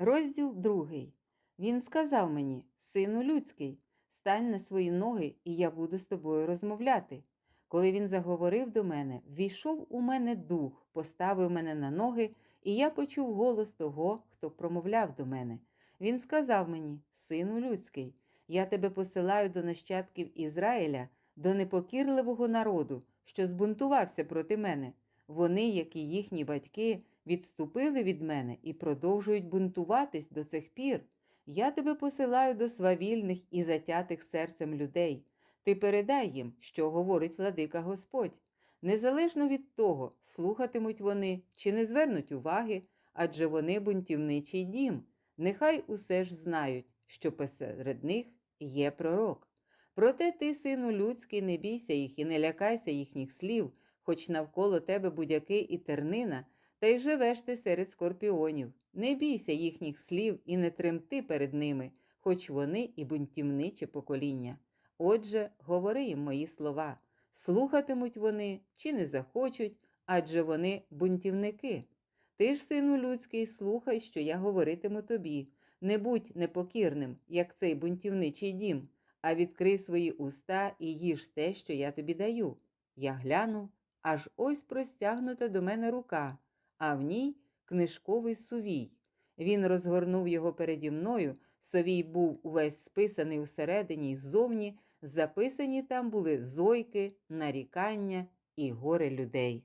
Розділ другий. Він сказав мені, сину людський, стань на свої ноги, і я буду з тобою розмовляти. Коли він заговорив до мене, ввійшов у мене дух, поставив мене на ноги, і я почув голос того, хто промовляв до мене. Він сказав мені, сину людський, я тебе посилаю до нащадків Ізраїля, до непокірливого народу, що збунтувався проти мене. Вони, як і їхні батьки, відступили від мене і продовжують бунтуватись до цих пір. Я тебе посилаю до свавільних і затятих серцем людей. Ти передай їм, що говорить владика Господь. Незалежно від того, слухатимуть вони чи не звернуть уваги, адже вони бунтівничий дім. Нехай усе ж знають, що посеред них є пророк. Проте ти, сину людський, не бійся їх і не лякайся їхніх слів, хоч навколо тебе будяки і тернина, та й живеш ти серед скорпіонів. Не бійся їхніх слів і не тремти перед ними, хоч вони і бунтівниче покоління. Отже, говори їм мої слова. Слухатимуть вони чи не захочуть, адже вони бунтівники. Ти ж, сину людський, слухай, що я говоритиму тобі. Не будь непокірним, як цей бунтівничий дім, а відкрий свої уста і їж те, що я тобі даю. Я гляну, аж ось простягнута до мене рука, а в ній книжковий сувій. Він розгорнув його переді мною. Совій був увесь списаний усередині й ззовні, записані там були зойки, нарікання і горе людей.